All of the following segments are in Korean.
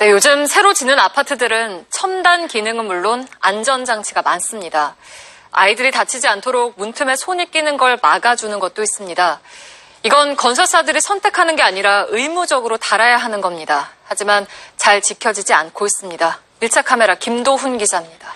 네, 요즘 새로 짓는 아파트들은 첨단 기능은 물론 안전장치가 많습니다. 아이들이 다치지 않도록 문틈에 손이 끼는 걸 막아주는 것도 있습니다. 이건 건설사들이 선택하는 게 아니라 의무적으로 달아야 하는 겁니다. 하지만 잘 지켜지지 않고 있습니다. 밀착 카메라 김도훈 기자입니다.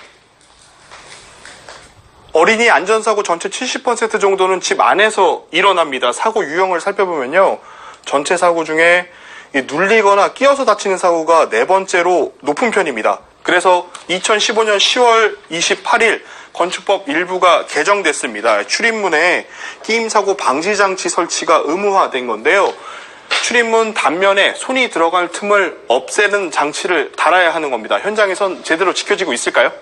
어린이 안전사고 전체 70% 정도는 집 안에서 일어납니다. 사고 유형을 살펴보면요. 전체 사고 중에 이 눌리거나 끼어서 다치는 사고가 네 번째로 높은 편입니다. 그래서 2015년 10월 28일 건축법 일부가 개정됐습니다. 출입문에 끼임 사고 방지 장치 설치가 의무화된 건데요. 출입문 단면에 손이 들어갈 틈을 없애는 장치를 달아야 하는 겁니다. 현장에선 제대로 지켜지고 있을까요?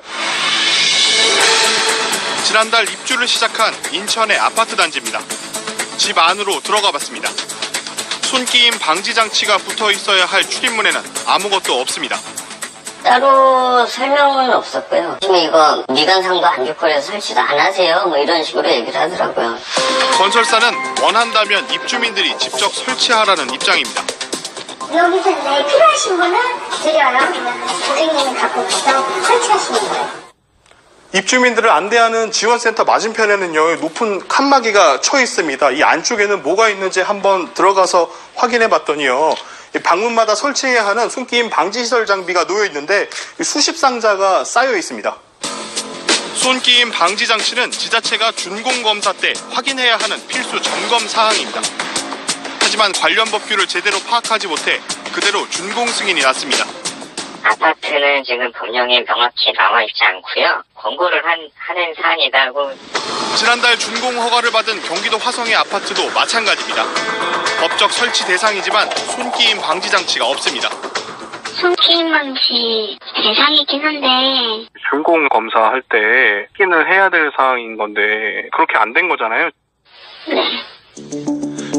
지난달 입주를 시작한 인천의 아파트 단지입니다. 집 안으로 들어가 봤습니다. 손끼임 방지 장치가 붙어 있어야 할 출입문에는 아무것도 없습니다. 따로 설명은 없었고요. 지금 이거 미관상도 안 좋고 그래서 설치도 안 하세요. 뭐 이런 식으로 얘기를 하더라고요. 건설사는 원한다면 입주민들이 직접 설치하라는 입장입니다. 여기서 네, 필요하신 분은 드려요. 그러면 고객님이 갖고 오셔서 설치하시는 거예요. 입주민들을 안내하는 지원센터 맞은편에는요 높은 칸막이가 쳐 있습니다. 이 안쪽에는 뭐가 있는지 한번 들어가서 확인해 봤더니요. 이 방문마다 설치해야 하는 손끼임 방지 시설 장비가 놓여 있는데 이 수십 상자가 쌓여 있습니다. 손끼임 방지 장치는 지자체가 준공 검사 때 확인해야 하는 필수 점검 사항입니다. 하지만 관련 법규를 제대로 파악하지 못해 그대로 준공 승인이 났습니다. 아파트는 지금 법령에 명확히 나와 있지 않고요. 권고를 한, 하는 사안이다고 지난달 준공 허가를 받은 경기도 화성의 아파트도 마찬가지입니다. 법적 설치 대상이지만 손끼임 방지 장치가 없습니다. 손키임 방지 대상이긴 한데 준공 검사할 때 끼는 해야 될 사항인 건데 그렇게 안 된 거잖아요.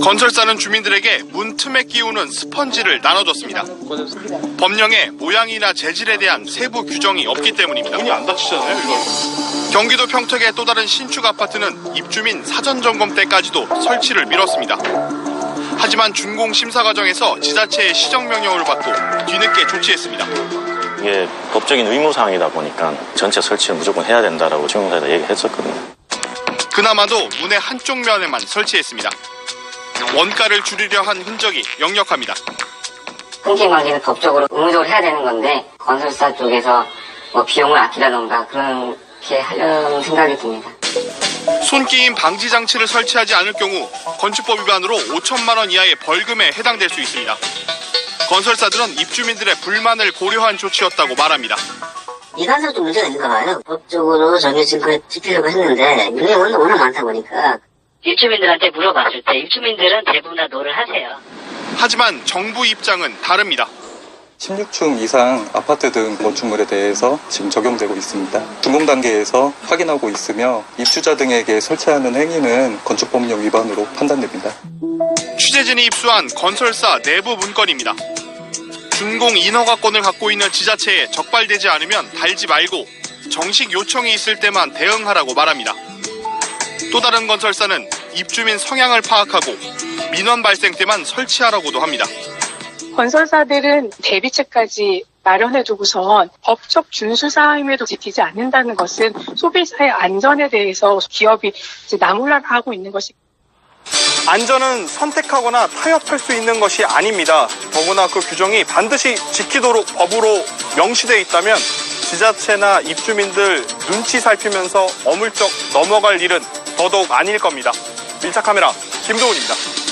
건설사는 주민들에게 문 틈에 끼우는 스펀지를 나눠줬습니다. 법령에 모양이나 재질에 대한 세부 규정이 없기 때문입니다. 문이 안 닫히잖아요, 이거. 경기도 평택의 또 다른 신축 아파트는 입주민 사전 점검 때까지도 설치를 미뤘습니다. 하지만 준공 심사 과정에서 지자체의 시정 명령을 받고 뒤늦게 조치했습니다. 이게 법적인 의무사항이다 보니까 전체 설치를 무조건 해야 된다라고 주공사에다 얘기했었거든요. 그나마도 문의 한쪽 면에만 설치했습니다. 원가를 줄이려 한 흔적이 역력합니다. hunking 관리는 법적으로 의무적으로 해야 되는 건데 건설사 쪽에서 뭐 비용을 아끼라던가 그렇게 하려는 생각이 듭니다. 손끼임 방지 장치를 설치하지 않을 경우 건축법 위반으로 5천만 원 이하의 벌금에 해당될 수 있습니다. 건설사들은 입주민들의 불만을 고려한 조치였다고 말합니다. 미관상 좀 문제가 있는가 봐요. 법적으로 정해진 걸 지키려고 했는데 인력은 워낙 많다 보니까 입주민들한테 물어봤을 때 입주민들은 대부분 다 노를 하세요. 하지만 정부 입장은 다릅니다. 16층 이상 아파트 등 건축물에 대해서 지금 적용되고 있습니다. 준공 단계에서 확인하고 있으며 입주자 등에게 설치하는 행위는 건축법령 위반으로 판단됩니다. 취재진이 입수한 건설사 내부 문건입니다. 준공 인허가권을 갖고 있는 지자체에 적발되지 않으면 달지 말고 정식 요청이 있을 때만 대응하라고 말합니다. 또 다른 건설사는 입주민 성향을 파악하고 민원 발생 때만 설치하라고도 합니다. 건설사들은 대비책까지 마련해두고선 법적 준수사항임에도 지키지 않는다는 것은 소비자의 안전에 대해서 기업이 이제 나몰라라하고 있는 것이 안전은 선택하거나 타협할 수 있는 것이 아닙니다. 더구나 그 규정이 반드시 지키도록 법으로 명시되어 있다면 지자체나 입주민들 눈치 살피면서 어물쩍 넘어갈 일은 더더욱 아닐 겁니다. 밀착 카메라 김도훈입니다.